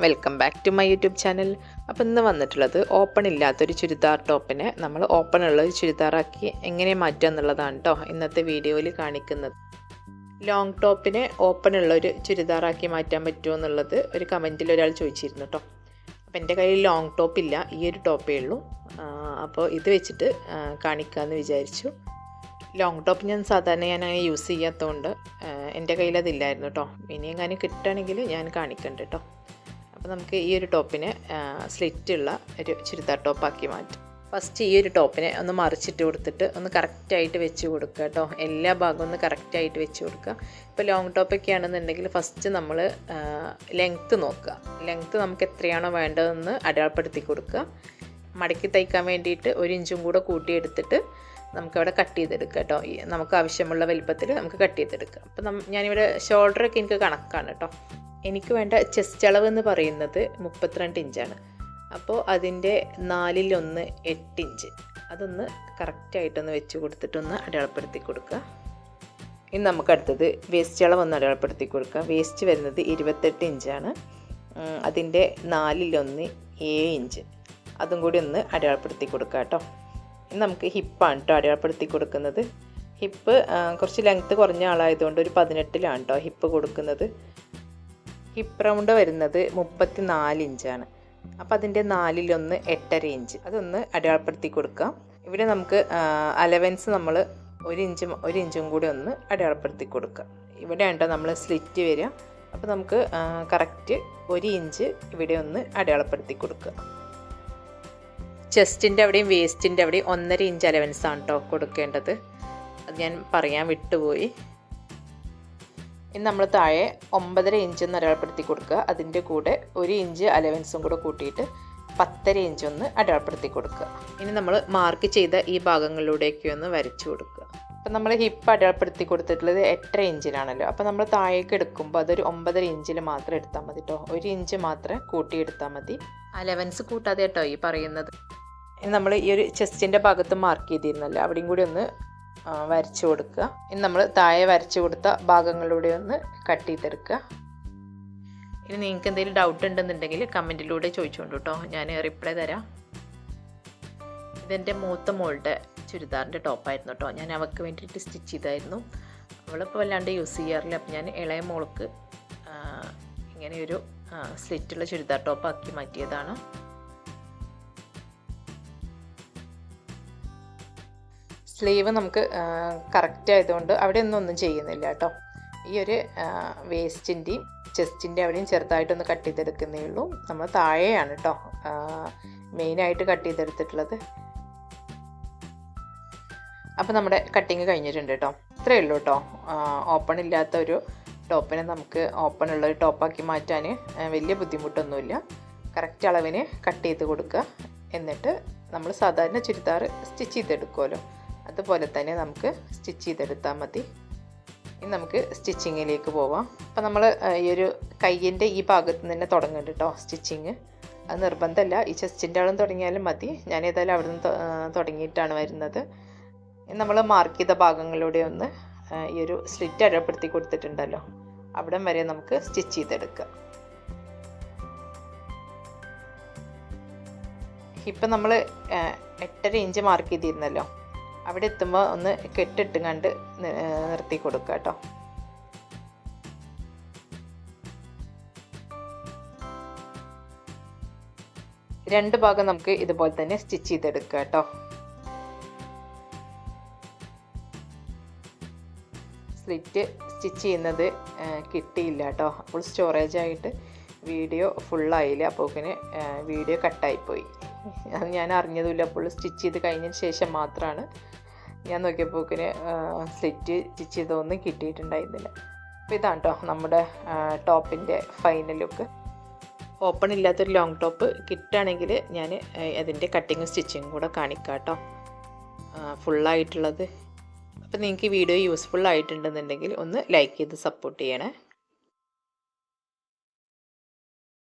Welcome back to my YouTube channel അപ്പോൾ ഇന്ന് വന്നിട്ടുള്ളത് ഓപ്പൺ ഇല്ലാത്തൊരു ചുരിദാർ ടോപ്പിനെ നമ്മൾ ഓപ്പൺ ഉള്ള ഒരു ചുരിദാറാക്കി എങ്ങനെ മാറ്റുക എന്നുള്ളതാണ് കേട്ടോ ഇന്നത്തെ വീഡിയോയിൽ കാണിക്കുന്നത്. ലോങ് ടോപ്പിനെ ഓപ്പൺ ഉള്ള ഒരു ചുരിദാറാക്കി മാറ്റാൻ പറ്റുമോ എന്നുള്ളത് ഒരു കമന്റിൽ ഒരാൾ ചോദിച്ചിരുന്നു കേട്ടോ അപ്പോൾ എന്റെ കയ്യിൽ ലോങ് ടോപ്പ് ഇല്ല ഈ ഒരു ടോപ്പേ ഉള്ളൂ. അപ്പോൾ ഇത് വെച്ചിട്ട് കാണിക്കാമെന്ന് വിചാരിച്ചു. ലോങ് ടോപ്പ് ഞാൻ സാധാരണ ഞാൻ അങ്ങനെ യൂസ് ചെയ്യാത്തതുകൊണ്ട് എന്റെ കയ്യിൽ അതില്ലായിരുന്നു കേട്ടോ ഇനി എങ്ങാനും കിട്ടുകയാണെങ്കിൽ ഞാൻ കാണിക്കണ്ട കേട്ടോ അപ്പോൾ നമുക്ക് ഈ ഒരു ടോപ്പിനെ സ്ലിറ്റുള്ള ഒരു ചുരിദാർ ടോപ്പാക്കി മാറ്റും. ഫസ്റ്റ് ഈ ഒരു ടോപ്പിനെ ഒന്ന് മറിച്ചിട്ട് കൊടുത്തിട്ട് ഒന്ന് കറക്റ്റായിട്ട് വെച്ച് കൊടുക്കുക കേട്ടോ എല്ലാ ഭാഗവും ഒന്ന് കറക്റ്റായിട്ട് വെച്ച് കൊടുക്കുക. ഇപ്പോൾ ലോങ് ടോപ്പൊക്കെ ആണെന്നുണ്ടെങ്കിൽ ഫസ്റ്റ് നമ്മൾ ലെങ്ത്ത് നോക്കുക. ലെങ്ത്ത് നമുക്ക് എത്രയാണോ വേണ്ടതെന്ന് അടയാളപ്പെടുത്തി കൊടുക്കുക. മടക്കി തയ്ക്കാൻ വേണ്ടിയിട്ട് ഒരു ഇഞ്ചും കൂടെ കൂട്ടിയെടുത്തിട്ട് നമുക്കവിടെ കട്ട് ചെയ്തെടുക്കുക കേട്ടോ നമുക്ക് ആവശ്യമുള്ള വലിപ്പത്തിൽ നമുക്ക് കട്ട് ചെയ്തെടുക്കാം അപ്പം നം ഞാനിവിടെ ഷോൾഡറൊക്കെ എനിക്ക് കണക്കാണ് കേട്ടോ എനിക്ക് വേണ്ട ചെസ്റ്റ് അളവ് എന്ന് പറയുന്നത് മുപ്പത്തിരണ്ട് ഇഞ്ചാണ്. അപ്പോൾ അതിന്റെ നാലിലൊന്ന് എട്ട് ഇഞ്ച്. അതൊന്ന് കറക്റ്റായിട്ടൊന്ന് വെച്ച് കൊടുത്തിട്ടൊന്ന് അടയാളപ്പെടുത്തി കൊടുക്കുക. ഇനി നമുക്ക് അടുത്തത് വേസ്റ്റ് അളവ് ഒന്ന് അടയാളപ്പെടുത്തി കൊടുക്കുക. വേസ്റ്റ് വരുന്നത് ഇരുപത്തെട്ട് ഇഞ്ചാണ്. അതിന്റെ നാലിലൊന്ന് ഏഴ് ഇഞ്ച്. അതും കൂടി ഒന്ന് അടയാളപ്പെടുത്തി കൊടുക്കുക കേട്ടോ. ഇനി നമുക്ക് ഹിപ്പാണ് കേട്ടോ അടയാളപ്പെടുത്തി കൊടുക്കുന്നത്. ഹിപ്പ് കുറച്ച് ലെങ്ത്ത് കുറഞ്ഞ ആളായതുകൊണ്ട് ഒരു പതിനെട്ടിലാണ് കേട്ടോ ഹിപ്പ് കൊടുക്കുന്നത്. ഹിപ്പ് റൗണ്ട് വരുന്നത് മുപ്പത്തി നാല് ഇഞ്ചാണ്. അപ്പോൾ അതിന്റെ നാലിലൊന്ന് എട്ടര ഇഞ്ച്. അതൊന്ന് അടയാളപ്പെടുത്തി കൊടുക്കാം. ഇവിടെ നമുക്ക് അലവൻസ് നമ്മൾ ഒരു ഇഞ്ച് ഒരു ഇഞ്ചും കൂടി ഒന്ന് അടയാളപ്പെടുത്തി കൊടുക്കുക ഇവിടെ ഉണ്ടോ നമ്മൾ സ്ലിറ്റ് വരിക. അപ്പോൾ നമുക്ക് കറക്റ്റ് ഒരു ഇഞ്ച് ഇവിടെ ഒന്ന് അടയാളപ്പെടുത്തി കൊടുക്കുക. ചെസ്റ്റിന്റെ അവിടെയും വേസ്റ്റിന്റെ അവിടെയും ഒന്നര ഇഞ്ച് അലവൻസ് ആണ് കേട്ടോ കൊടുക്കേണ്ടത്. അത് ഞാൻ പറയാൻ വിട്ടുപോയി. ഇനി നമ്മൾ താഴെ ഒമ്പതര ഇഞ്ച് ഒന്ന് അടയാളപ്പെടുത്തി കൊടുക്കുക. അതിന്റെ കൂടെ ഒരു ഇഞ്ച് അലവൻസും കൂടെ കൂട്ടിയിട്ട് പത്തര ഇഞ്ച് ഒന്ന് അടയാളപ്പെടുത്തി കൊടുക്കുക. ഇനി നമ്മൾ മാർക്ക് ചെയ്ത ഈ ഭാഗങ്ങളിലൂടെയൊക്കെ ഒന്ന് വരച്ചു കൊടുക്കുക. അപ്പം നമ്മൾ ഹിപ്പ് അടയാളപ്പെടുത്തി കൊടുത്തിട്ടുള്ളത് എട്ടര ഇഞ്ചിനാണല്ലോ അപ്പോൾ നമ്മൾ താഴേക്ക് എടുക്കുമ്പോൾ അതൊരു ഒമ്പതര ഇഞ്ചിൽ മാത്രം എടുത്താൽ മതി കേട്ടോ ഒരു ഇഞ്ച് മാത്രം കൂട്ടിയെടുത്താൽ മതി. അലവൻസ് കൂട്ടാതെ കേട്ടോ ഈ പറയുന്നത്. നമ്മൾ ഈ ഒരു ചെസ്റ്റിന്റെ ഭാഗത്ത് മാർക്ക് ചെയ്തിരുന്നല്ലോ. അവിടെയും കൂടി ഒന്ന് വരച്ചു കൊടുക്കുക. ഇനി നമ്മൾ താഴെ വരച്ചു കൊടുത്ത ഭാഗങ്ങളിലൂടെ ഒന്ന് കട്ട് ചെയ്തെടുക്കുക. ഇനി നിങ്ങൾക്ക് എന്തെങ്കിലും ഡൗട്ട് ഉണ്ടെന്നുണ്ടെങ്കിൽ കമന്റിലൂടെ ചോദിച്ചോണ്ട് കേട്ടോ. ഞാൻ റിപ്ലൈ തരാം. ഇതെന്റെ മൂത്ത മോളുടെ ചുരിദാറിന്റെ ടോപ്പായിരുന്നു കേട്ടോ. ഞാൻ അവൾക്ക് വേണ്ടിയിട്ട് സ്റ്റിച്ച് ചെയ്തായിരുന്നു. അവളിപ്പോൾ വല്ലാണ്ട് യൂസ് ചെയ്യാറില്ല. അപ്പം ഞാൻ ഇളയ മോൾക്ക് ഇങ്ങനെയൊരു സ്ലിറ്റുള്ള ചുരിദാർ ടോപ്പാക്കി മാറ്റിയതാണ്. സ്ലീവ് നമുക്ക് കറക്റ്റ് ആയതുകൊണ്ട് അവിടെ ഒന്നും ഒന്നും ചെയ്യുന്നില്ല കേട്ടോ. ഈ ഒരു വേസ്റ്റിന്റെയും ചെസ്റ്റിന്റെ അവിടെയും ചെറുതായിട്ടൊന്ന് കട്ട് ചെയ്തെടുക്കുന്നേ ഉള്ളൂ. നമ്മൾ താഴെയാണ് കേട്ടോ മെയിനായിട്ട് കട്ട് ചെയ്തെടുത്തിട്ടുള്ളത്. അപ്പോൾ നമ്മുടെ കട്ടിങ് കഴിഞ്ഞിട്ടുണ്ട് കേട്ടോ. ഇത്രയേ ഉള്ളൂ കേട്ടോ. ഓപ്പൺ ഇല്ലാത്ത ഒരു ടോപ്പിനെ നമുക്ക് ഓപ്പൺ ഉള്ള ഒരു ടോപ്പാക്കി മാറ്റാൻ വലിയ ബുദ്ധിമുട്ടൊന്നുമില്ല. കറക്റ്റ് അളവിന് കട്ട് ചെയ്ത് കൊടുക്കുക. എന്നിട്ട് നമ്മൾ സാധാരണ ചുരിദാർ സ്റ്റിച്ച് ചെയ്തെടുക്കുമല്ലോ. അതുപോലെ തന്നെ നമുക്ക് സ്റ്റിച്ച് ചെയ്തെടുത്താൽ മതി. ഇനി നമുക്ക് സ്റ്റിച്ചിങ്ങിലേക്ക് പോവാം. അപ്പോൾ നമ്മൾ ഈ ഒരു കയ്യിന്റെ ഈ ഭാഗത്ത് നിന്ന് തന്നെ തുടങ്ങുന്നുണ്ട് കേട്ടോ സ്റ്റിച്ചിങ്. അത് നിർബന്ധമല്ല. ഈ ചെസ്റ്റിന്റെ അളവ് തുടങ്ങിയാലും മതി. ഞാൻ ഏതായാലും അവിടെ നിന്ന് തുടങ്ങിയിട്ടാണ് വരുന്നത്. നമ്മൾ മാർക്ക് ചെയ്ത ഭാഗങ്ങളിലൂടെ ഒന്ന് ഈ ഒരു സ്ലിറ്റ് അടപ്പെടുത്തി കൊടുത്തിട്ടുണ്ടല്ലോ. അവിടം വരെ നമുക്ക് സ്റ്റിച്ച് ചെയ്തെടുക്കാം. ഇപ്പം നമ്മൾ എട്ടര ഇഞ്ച് മാർക്ക് ചെയ്തിരുന്നല്ലോ. അവിടെ എത്തുമ്പോൾ ഒന്ന് കെട്ടിട്ട് കണ്ട് നിർത്തി കൊടുക്കുക കേട്ടോ രണ്ട് ഭാഗം നമുക്ക് ഇതുപോലെ തന്നെ സ്റ്റിച്ച് ചെയ്തെടുക്കുക കേട്ടോ സ്ലിറ്റ് സ്റ്റിച്ച് ചെയ്യുന്നത് കിട്ടിയില്ല കേട്ടോ അപ്പോൾ സ്റ്റോറേജ് ആയിട്ട് വീഡിയോ ഫുള്ളായില്ല? പിന്നെ വീഡിയോ കട്ടായിപ്പോയി. അത് ഞാൻ അറിഞ്ഞതുമില്ല. അപ്പോൾ സ്റ്റിച്ച് ചെയ്ത് കഴിഞ്ഞതിന് ശേഷം മാത്രമാണ് ഞാൻ നോക്കിയപ്പോക്കിന് സ്ലിറ്റ് സ്റ്റിച്ച് ചെയ്തൊന്നും കിട്ടിയിട്ടുണ്ടായിരുന്നില്ല. അപ്പോൾ ഇതാണ് കേട്ടോ നമ്മുടെ ടോപ്പിന്റെ ഫൈനൽ ലുക്ക്. ഓപ്പൺ ഇല്ലാത്തൊരു ലോങ് ടോപ്പ് കിട്ടുകയാണെങ്കിൽ ഞാൻ അതിന്റെ കട്ടിങ്ങും സ്റ്റിച്ചിങ്ങും കൂടെ കാണിക്കാം കേട്ടോ ഫുള്ളായിട്ടുള്ളത്. അപ്പോൾ നിങ്ങൾക്ക് ഈ വീഡിയോ യൂസ്ഫുൾ ആയിട്ടുണ്ടെന്നുണ്ടെങ്കിൽ ഒന്ന് ലൈക്ക് ചെയ്ത് സപ്പോർട്ട് ചെയ്യണേ.